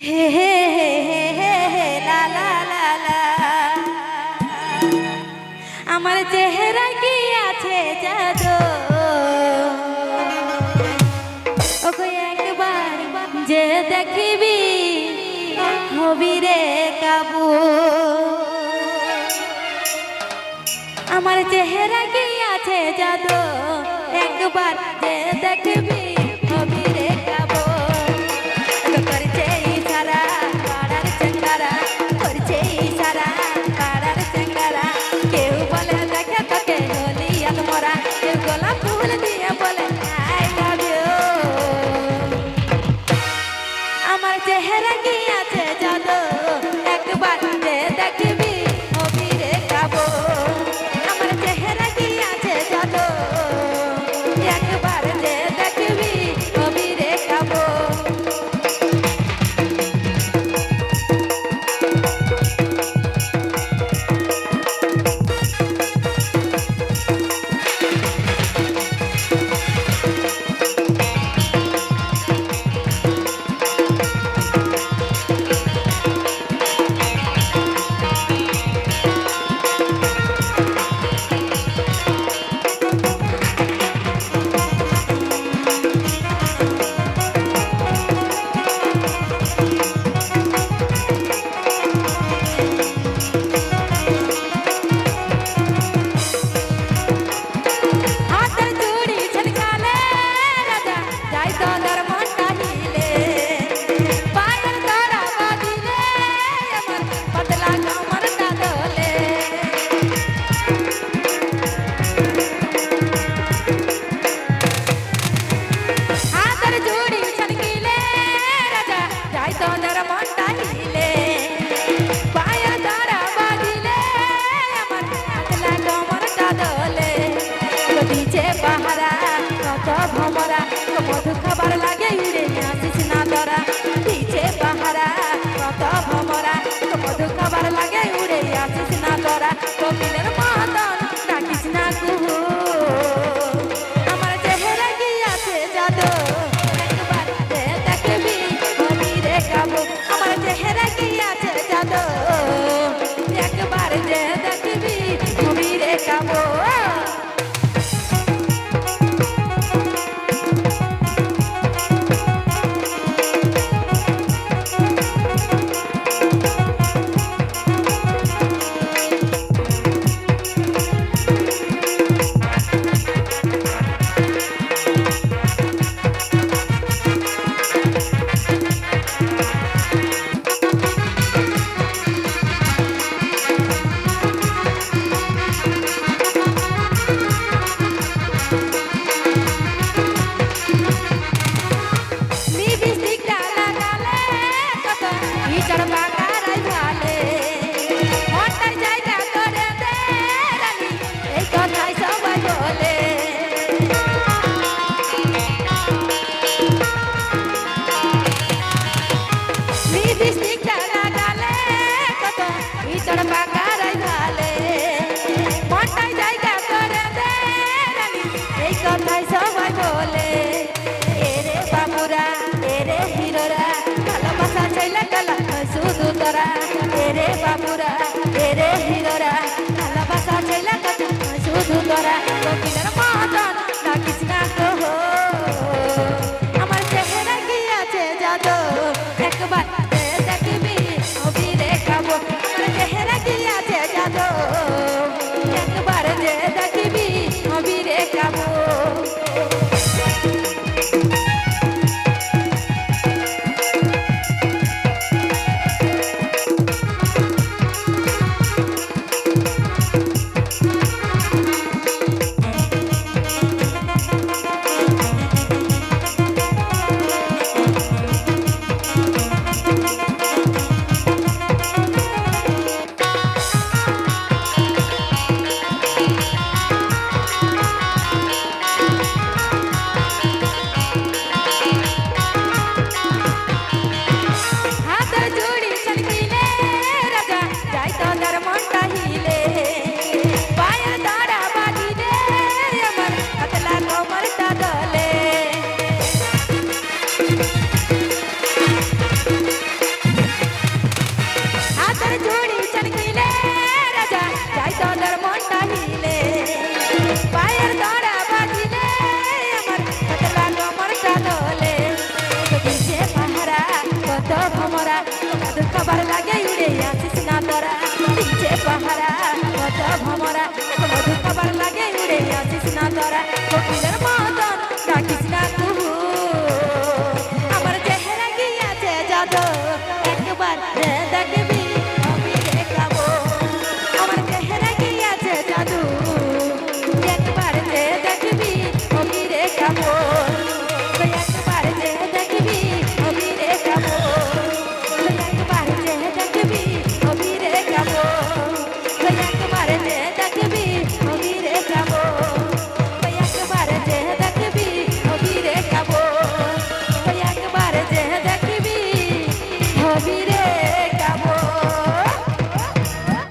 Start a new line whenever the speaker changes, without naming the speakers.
হে হে হে হে হে লা লা লা আমার চেহারা কি আছে জাদু? ওকে একবার যে দেখিবি, হবি রে কাবু। আমার চেহারা কি আছে জাদু? একবার যে দেখবি আছে জাদু ভিতরা এরে বাবুরা এরে হিরোরা না কহ আমার চেহারা কি আছে জাদু? একবার দিচ্ছে পাহারা, কত ভমরা এত মধু খাবার লাগে উড়ে আসিস না তোরা কোকিলের মতন ডাকিস না তুহু আমার চেহারা গিয়াছে জাদু